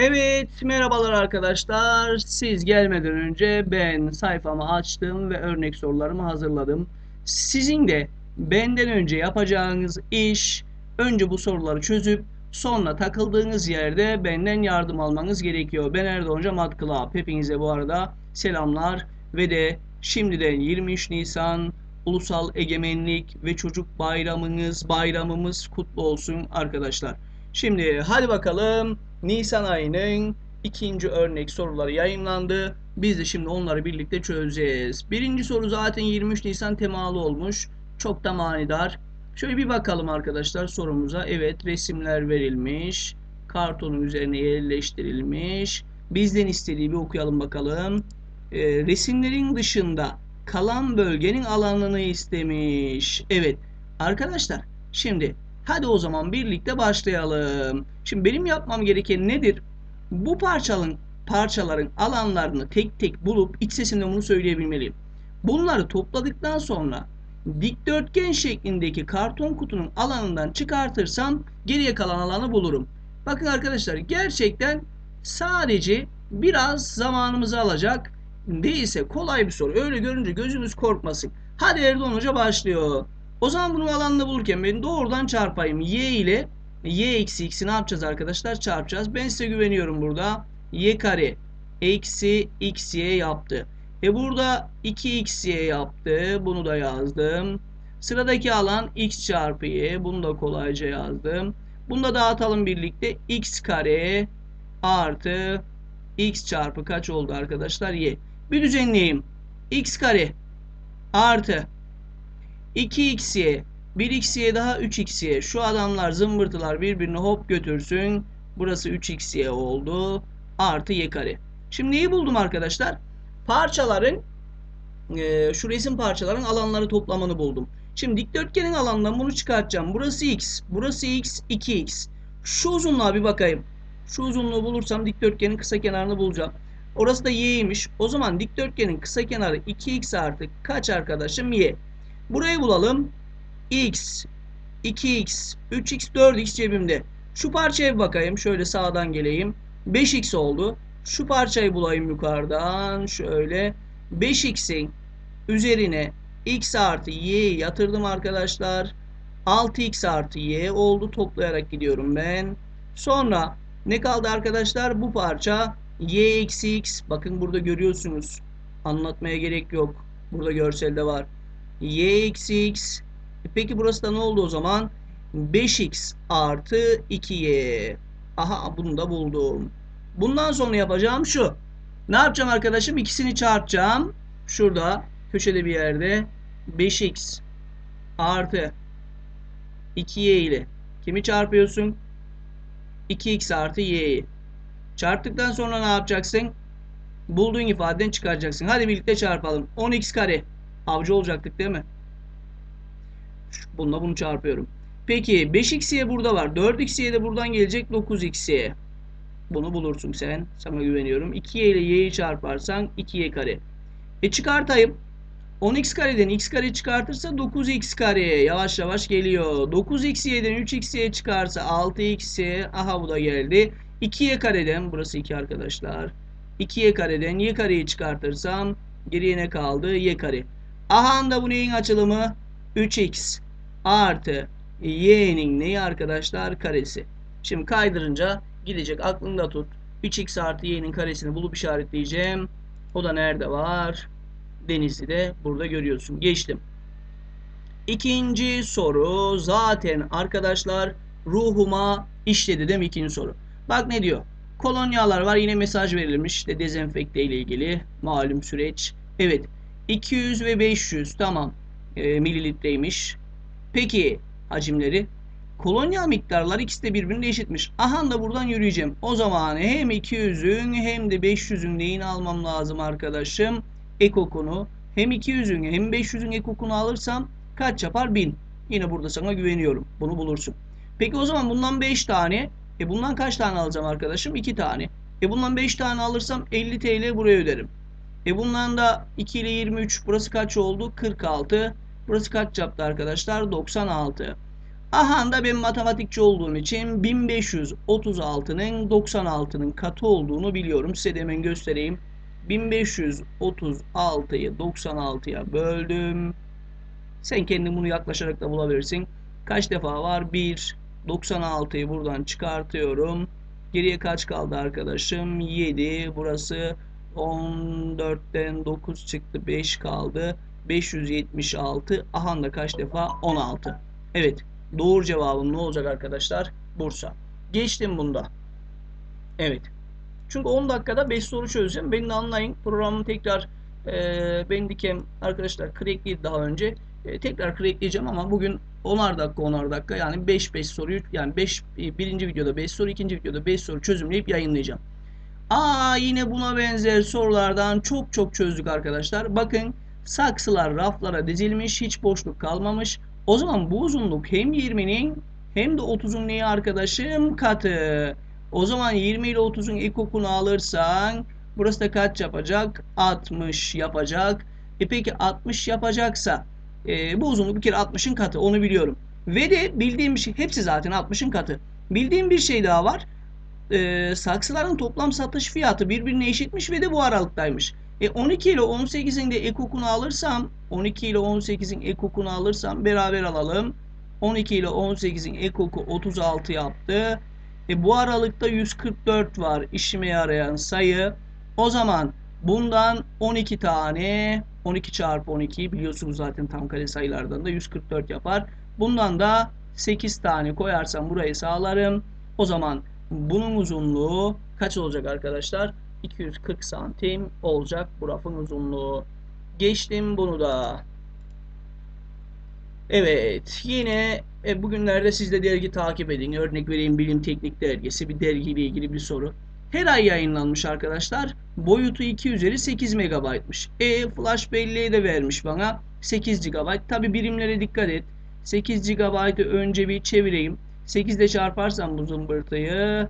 Evet, merhabalar arkadaşlar. Siz gelmeden önce ben sayfamı açtım ve örnek sorularımı hazırladım. Sizin de benden önce yapacağınız iş önce bu soruları çözüp sonra takıldığınız yerde benden yardım almanız gerekiyor. Ben Erdoğan Hoca Mat Club. Hepinize bu arada selamlar ve de şimdiden 23 Nisan Ulusal Egemenlik ve Çocuk Bayramınız, bayramımız kutlu olsun arkadaşlar. Şimdi hadi bakalım Nisan ayının ikinci örnek soruları yayınlandı. Biz de şimdi onları birlikte çözeceğiz. Birinci soru zaten 23 Nisan temalı olmuş. Çok da manidar. Şöyle bir bakalım arkadaşlar sorumuza. Evet resimler verilmiş. Kartonun üzerine yerleştirilmiş. Bizden istediği bir okuyalım bakalım. Ee, resimlerin dışında kalan bölgenin alanını istemiş. Evet arkadaşlar şimdi Hadi o zaman birlikte başlayalım. Şimdi benim yapmam gereken nedir? Bu parçaların parçaların alanlarını tek tek bulup iç sesimde bunu söyleyebilmeliyim. Bunları topladıktan sonra dikdörtgen şeklindeki karton kutunun alanından çıkartırsam geriye kalan alanı bulurum. Bakın arkadaşlar gerçekten sadece biraz zamanımızı alacak. Değilse kolay bir soru. Öyle görünce gözünüz korkmasın. Hadi Erdoğan Hoca başlıyor. O zaman bunun alanını bulurken ben doğrudan çarpayım. Y ile y eksi x'i ne yapacağız arkadaşlar? Çarpacağız. Ben size güveniyorum burada. y kare eksi xy yaptı. E burada 2xy yaptı. Bunu da yazdım. Sıradaki alan x çarpı y. Bunu da kolayca yazdım. Bunu da dağıtalım birlikte. x kare artı x çarpı kaç oldu arkadaşlar? y. Bir düzenleyeyim. x kare artı 2x'ye 1x'ye daha 3x'ye şu adamlar zımbırtılar birbirini hop götürsün. Burası 3x'ye oldu. Artı y kare. Şimdi neyi buldum arkadaşlar? Parçaların e, şu resim parçaların alanları toplamını buldum. Şimdi dikdörtgenin alanından bunu çıkartacağım. Burası x. Burası x. 2x. Şu uzunluğa bir bakayım. Şu uzunluğu bulursam dikdörtgenin kısa kenarını bulacağım. Orası da y'ymiş. O zaman dikdörtgenin kısa kenarı 2x artı kaç arkadaşım? y. Burayı bulalım. X, 2x, 3x, 4x cebimde. Şu parçaya bir bakayım. Şöyle sağdan geleyim. 5x oldu. Şu parçayı bulayım yukarıdan. Şöyle. 5x'in üzerine x artı y'yi yatırdım arkadaşlar. 6x artı y oldu. Toplayarak gidiyorum ben. Sonra ne kaldı arkadaşlar? Bu parça y eksi x. Bakın burada görüyorsunuz. Anlatmaya gerek yok. Burada görselde var y eksi x. E peki burası da ne oldu o zaman? 5x artı 2y. Aha bunu da buldum. Bundan sonra yapacağım şu. Ne yapacağım arkadaşım? İkisini çarpacağım. Şurada köşede bir yerde 5x artı 2y ile kimi çarpıyorsun? 2x artı y'yi. Çarptıktan sonra ne yapacaksın? Bulduğun ifadeden çıkaracaksın. Hadi birlikte çarpalım. 10x kare Avcı olacaktık değil mi? Bununla bunu çarpıyorum. Peki 5x'ye burada var. 4x'ye de buradan gelecek 9x'ye. Bunu bulursun sen. Sana güveniyorum. 2y ile y'yi çarparsan 2y kare. E çıkartayım. 10x kareden x kare çıkartırsa 9x kareye yavaş yavaş geliyor. 9x'den 3x'ye çıkarsa 6x'ye aha bu da geldi. 2y kareden burası 2 arkadaşlar. 2y kareden y kareyi çıkartırsam geriye ne kaldı? y kare. Aha da bu neyin açılımı? 3x artı y'nin neyi arkadaşlar? Karesi. Şimdi kaydırınca gidecek aklında tut. 3x artı y'nin karesini bulup işaretleyeceğim. O da nerede var? Denizli'de burada görüyorsun. Geçtim. İkinci soru zaten arkadaşlar ruhuma işledi değil mi ikinci soru. Bak ne diyor. Kolonyalar var yine mesaj verilmiş işte dezenfekte ile ilgili malum süreç. Evet 200 ve 500 tamam e, mililitreymiş. Peki hacimleri? Kolonyal miktarlar ikisi de birbirine eşitmiş. Aha da buradan yürüyeceğim. O zaman hem 200'ün hem de 500'ün neyini almam lazım arkadaşım? Ekokunu. Hem 200'ün hem 500'ün ekokunu alırsam kaç yapar? 1000. Yine burada sana güveniyorum. Bunu bulursun. Peki o zaman bundan 5 tane. E bundan kaç tane alacağım arkadaşım? 2 tane. E bundan 5 tane alırsam 50 TL buraya öderim. E bundan da 2 ile 23 burası kaç oldu? 46. Burası kaç yaptı arkadaşlar? 96. Aha da ben matematikçi olduğum için 1536'nın 96'nın katı olduğunu biliyorum. Size de göstereyim. 1536'yı 96'ya böldüm. Sen kendin bunu yaklaşarak da bulabilirsin. Kaç defa var? 1. 96'yı buradan çıkartıyorum. Geriye kaç kaldı arkadaşım? 7. Burası 14'ten 9 çıktı. 5 kaldı. 576. Aha da kaç defa? 16. Evet. Doğru cevabım ne olacak arkadaşlar? Bursa. Geçtim bunda. Evet. Çünkü 10 dakikada 5 soru çözeceğim. Beni anlayın. Programı tekrar e, ben arkadaşlar crackliydi daha önce. E, tekrar crackleyeceğim ama bugün 10'ar dakika 10'ar dakika yani 5 5 soruyu yani 5 birinci videoda 5 soru ikinci videoda 5 soru çözümleyip yayınlayacağım. Aa yine buna benzer sorulardan çok çok çözdük arkadaşlar. Bakın saksılar raflara dizilmiş hiç boşluk kalmamış. O zaman bu uzunluk hem 20'nin hem de 30'un neyi arkadaşım katı. O zaman 20 ile 30'un ekokunu alırsan burası da kaç yapacak? 60 yapacak. E peki 60 yapacaksa e, bu uzunluk bir kere 60'ın katı onu biliyorum. Ve de bildiğim bir şey hepsi zaten 60'ın katı. Bildiğim bir şey daha var. E, saksıların toplam satış fiyatı birbirine eşitmiş ve de bu aralıktaymış. E 12 ile 18'in de ekokunu alırsam 12 ile 18'in ekokunu alırsam beraber alalım. 12 ile 18'in ekoku 36 yaptı. E bu aralıkta 144 var işime yarayan sayı. O zaman bundan 12 tane 12 çarpı 12 biliyorsunuz zaten tam kare sayılardan da 144 yapar. Bundan da 8 tane koyarsam burayı sağlarım. O zaman bunun uzunluğu kaç olacak arkadaşlar? 240 santim olacak bu rafın uzunluğu. Geçtim bunu da. Evet yine e, bugünlerde siz de dergi takip edin. Örnek vereyim Bilim Teknik Dergisi bir dergiyle ilgili bir soru. Her ay yayınlanmış arkadaşlar. Boyutu 2 üzeri 8 megabaytmış. E flash belleği de vermiş bana 8 GB. Tabi birimlere dikkat et. 8 GB'ı önce bir çevireyim. 8 ile çarparsam bu zımbırtıyı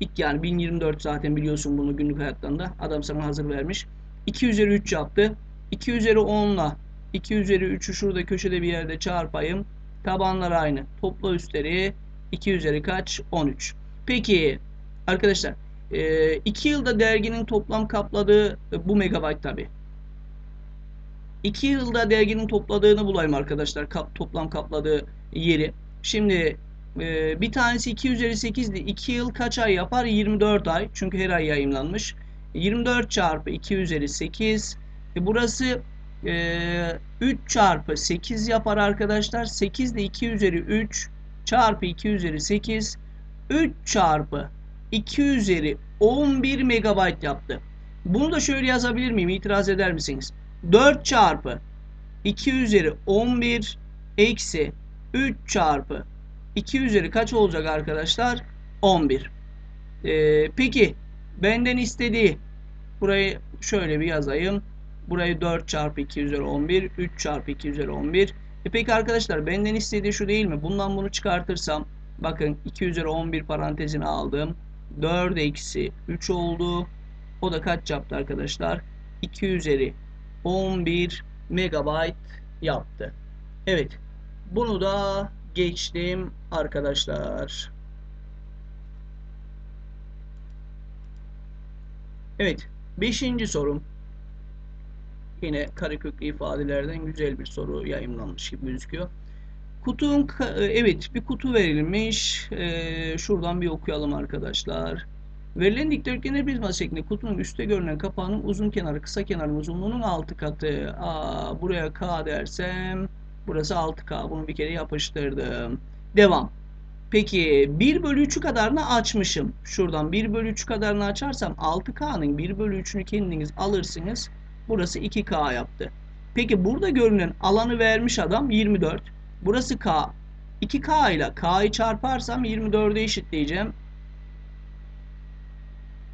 ilk yani 1024 zaten biliyorsun bunu günlük hayattan da adam sana hazır vermiş. 2 üzeri 3 yaptı. 2 üzeri 10 ile 2 üzeri 3'ü şurada köşede bir yerde çarpayım. Tabanlar aynı. Topla üstleri 2 üzeri kaç? 13. Peki arkadaşlar 2 yılda derginin toplam kapladığı bu megabayt tabi. 2 yılda derginin topladığını bulayım arkadaşlar. Kap, toplam kapladığı yeri. Şimdi e, bir tanesi 2 üzeri 8 idi. 2 yıl kaç ay yapar? 24 ay. Çünkü her ay yayınlanmış. 24 çarpı 2 üzeri 8. E, burası e, 3 çarpı 8 yapar arkadaşlar. 8 de 2 üzeri 3 çarpı 2 üzeri 8. 3 çarpı 2 üzeri 11 megabayt yaptı. Bunu da şöyle yazabilir miyim? İtiraz eder misiniz? 4 çarpı 2 üzeri 11 eksi 3 çarpı 2 üzeri kaç olacak arkadaşlar? 11. Ee, peki benden istediği burayı şöyle bir yazayım. Burayı 4 çarpı 2 üzeri 11 3 çarpı 2 üzeri 11. E peki arkadaşlar benden istediği şu değil mi? Bundan bunu çıkartırsam bakın 2 üzeri 11 parantezine aldım. 4 eksi 3 oldu. O da kaç yaptı arkadaşlar? 2 üzeri 11 megabayt yaptı. Evet. Bunu da geçtim arkadaşlar. Evet. Beşinci sorum. Yine kareköklü ifadelerden güzel bir soru yayınlanmış gibi gözüküyor. Kutunun evet bir kutu verilmiş. Ee, şuradan bir okuyalım arkadaşlar. Verilen dikdörtgenler prizma şeklinde kutunun üstte görünen kapağının uzun kenarı kısa kenarın uzunluğunun 6 katı. Aa, buraya K dersem burası 6K. Bunu bir kere yapıştırdım. Devam. Peki 1 bölü 3'ü kadarını açmışım. Şuradan 1 bölü 3 kadarını açarsam 6K'nın 1 bölü 3'ünü kendiniz alırsınız. Burası 2K yaptı. Peki burada görünen alanı vermiş adam 24. Burası K. 2K ile K'yı çarparsam 24'e eşitleyeceğim.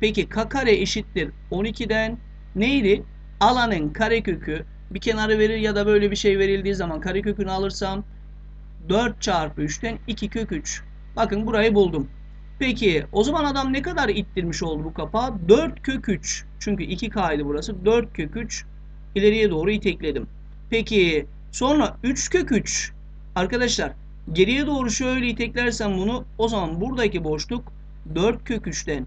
Peki K kare eşittir 12'den neydi? Alanın karekökü bir kenarı verir ya da böyle bir şey verildiği zaman karekökünü alırsam 4 çarpı 3'ten 2 kök 3. Bakın burayı buldum. Peki o zaman adam ne kadar ittirmiş oldu bu kapağı? 4 kök 3. Çünkü 2K idi burası. 4 kök 3 ileriye doğru itekledim. Peki sonra 3 kök 3 arkadaşlar Geriye doğru şöyle iteklersem bunu o zaman buradaki boşluk 4 kök 3'ten